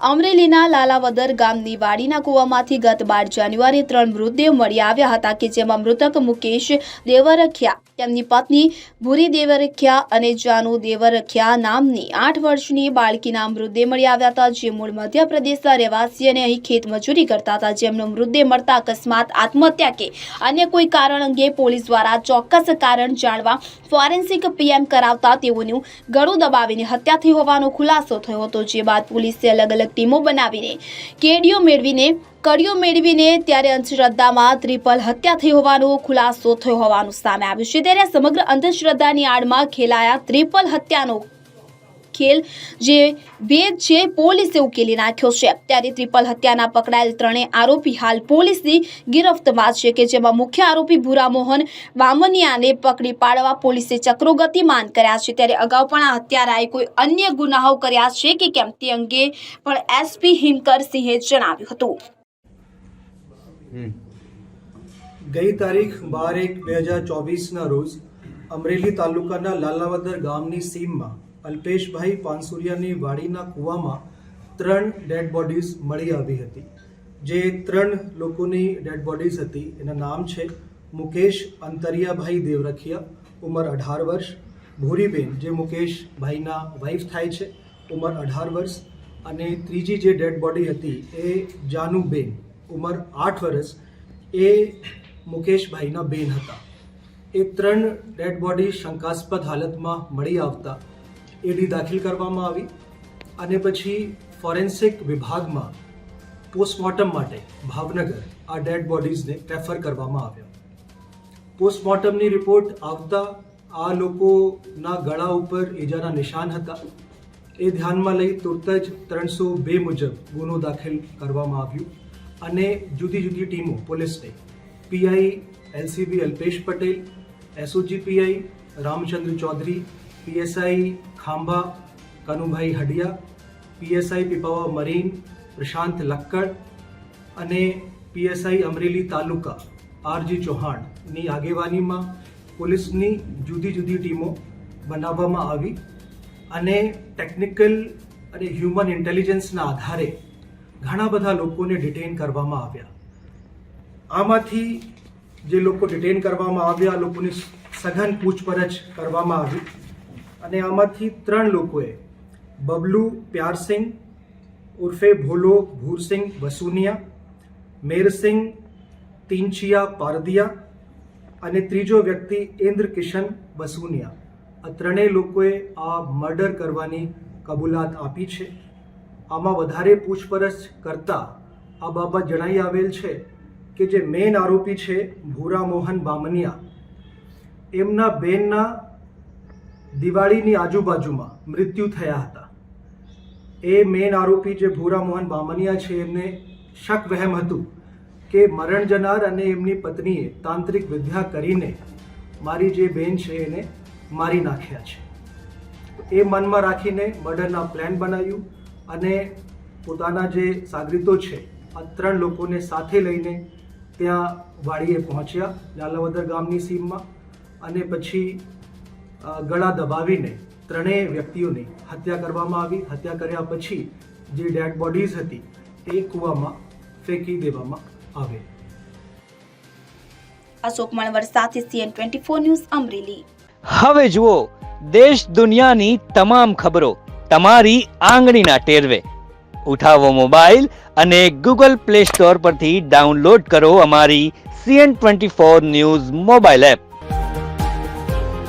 અમરેલીના લાલાવદર ગામની વાડીના કૂવામાંથી ગત બાર જાન્યુઆરી ત્રણ મૃતદેહ મળી આવ્યા હતા કે જેમાં મૃતક મુકેશ દેવરખિયા, તેમની પત્ની ભૂરી દેવરખિયા અને જાનુ દેવરખિયા નામની આઠ વર્ષની બાળકીના મૃતદેહ મળી આવ્યા હતા. જે મૂળ મધ્યપ્રદેશના રહેવાસી અને અહીં ખેતમજૂરી કરતા હતા. જેમનો મૃતદેહ મળતા અકસ્માત, આત્મહત્યા કે અન્ય કોઈ કારણ અંગે પોલીસ દ્વારા ચોક્કસ કારણ જાણવા ફોરેન્સિક પીએમ કરાવતા તેઓનું ગળું દબાવીને હત્યા થઈ હોવાનો ખુલાસો થયો હતો. જે બાદ પોલીસે અલગ અલગ ટીમો બનાવીને કેડીઓ મેળવીને, કડીઓ મેળવીને ત્યારે અંધશ્રદ્ધામાં ત્રિપલ હત્યા થઈ હોવાનો ખુલાસો થયો હોવાનું સામે આવ્યું છે. ત્યારે સમગ્ર અંધશ્રદ્ધાની આડમાં ખેલાયા ત્રિપલ હત્યાનો ખેલ જે ભેદ છે પોલીસે ઉકેલી નાખ્યો છે. ત્યારે ત્રિપલ હત્યાના પકડાયેલ ત્રણેય આરોપી હાલ પોલીસની ગિરફ્તમાં છે કે જેમાં મુખ્ય આરોપી ભૂરામોહન વામનિયાને પકડી પાડવા પોલીસે ચક્રો ગતિમાન કર્યા છે. ત્યારે અગાઉ પણ આ હત્યારાએ કોઈ અન્ય ગુનાઓ કર્યા છે કે કેમ તે અંગે પણ એસપી હિમકર સિંહે જણાવ્યું હતું. ગઈ તારીખ બાર એક બે હજાર ચોવીસના રોજ અમરેલી તાલુકાના લાલાવદર ગામની સીમમાં અલ્પેશભાઈ પાનસુરિયાની વાડીના કૂવામાં ત્રણ ડેડ બોડીઝ મળી આવી હતી. જે ત્રણ લોકોની ડેડ બોડીઝ હતી. એના નામ છે મુકેશ અંતરિયાભાઈ દેવરખિયા, ઉંમર અઢાર વર્ષ. ભૂરીબેન, જે મુકેશભાઈના વાઇફ થાય છે, ઉંમર અઢાર વર્ષ. અને ત્રીજી જે ડેડ બોડી હતી એ જાનુબેન, ઉંમર આઠ વર્ષ. એ મુકેશભાઈના બેન હતા. એ ત્રણ ડેડ બોડી શંકાસ્પદ હાલતમાં મળી આવતા એડી દાખલ કરવામાં આવી અને પછી ફોરેન્સિક વિભાગમાં પોસ્ટમોર્ટમ માટે ભાવનગર આ ડેડ બોડીઝને રેફર કરવામાં આવ્યા. પોસ્ટમોર્ટમની રિપોર્ટ આવતા આ લોકોના ગળા ઉપર ઈજાના નિશાન હતા. એ ધ્યાનમાં લઈ તુરત જ ત્રણસો બે મુજબ ગુનો દાખલ કરવામાં આવ્યું અને જુદી જુદી ટીમો પોલીસને PI LCB Alpesh Patel SOG PI Ramchandra Chaudhary PSI Khambha, Kanubhai Hadiya, PSI Pipavav marine, Prashant Lakkad અને પીએસઆઈ અમરેલી તાલુકા, આરજી ચૌહાણની આગેવાનીમાં પોલીસની જુદી જુદી ટીમો બનાવવામાં આવી અને ટેકનિકલ અને હ્યુમન ઇન્ટેલિજન્સના આધારે ઘણા બધા લોકોને ડિટેન કરવામાં આવ્યા. આમાંથી જે લોકો ડિટેન કરવામાં આવ્યા લોકોની સઘન પૂછપરછ કરવામાં આવી. અને આમાંથી ત્રણ લોકોએ બબલુ પ્યારસિંગ ઉર્ફે ભોલો ભૂરસિંહ વસુનિયા, મેરસિંહ તિનચિયા પારદિયા અને ત્રીજો વ્યક્તિ ઇન્દ્ર કિશન બસુનિયા આ ત્રણેય લોકોએ આ મર્ડર કરવાની કબૂલાત આપી છે. આમાં વધારે પૂછપરછ કરતા આ બાબત જણાઈ આવેલ છે કે જે મેન આરોપી છે ભૂરા મોહન બામનિયા. એમના બેનના દિવાળીની આજુબાજુમાં મૃત્યુ થયા હતા. એ મેન આરોપી જે ભૂરા મોહન બામનિયા છે, એમને શક વહેમ હતું કે મરણ જનાર અને એમની પત્નીએ તાંત્રિક વિદ્યા કરીને મારી જે બહેન છે, એને મારી નાખ્યા છે. એ મનમાં રાખીને મર્ડરના પ્લાન બનાવ્યું અને પોતાના જે સાગરીતો છે, આ ત્રણ લોકોને સાથે લઈને ત્યાં વાડીએ પહોંચ્યા, લાલાવદર ગામની સીમમાં અને પછી ગળા દબાવીને ત્રણેય વ્યક્તિઓની હત્યા કરવામાં આવી. હત્યા કર્યા પછી જે ડેડ બોડીઝ હતી તે કૂવામાં ફેંકી દેવામાં આવે. અશોક માળવર સાથે CN twenty four news Amreli. હવે જુઓ દેશ દુનિયાની તમામ ખબરો તમારી આંગળીના ટેરવે. ઉઠાવો મોબાઈલ અને ગૂગલ પ્લે સ્ટોર પરથી ડાઉનલોડ કરો અમારી CN twenty four news mobile app.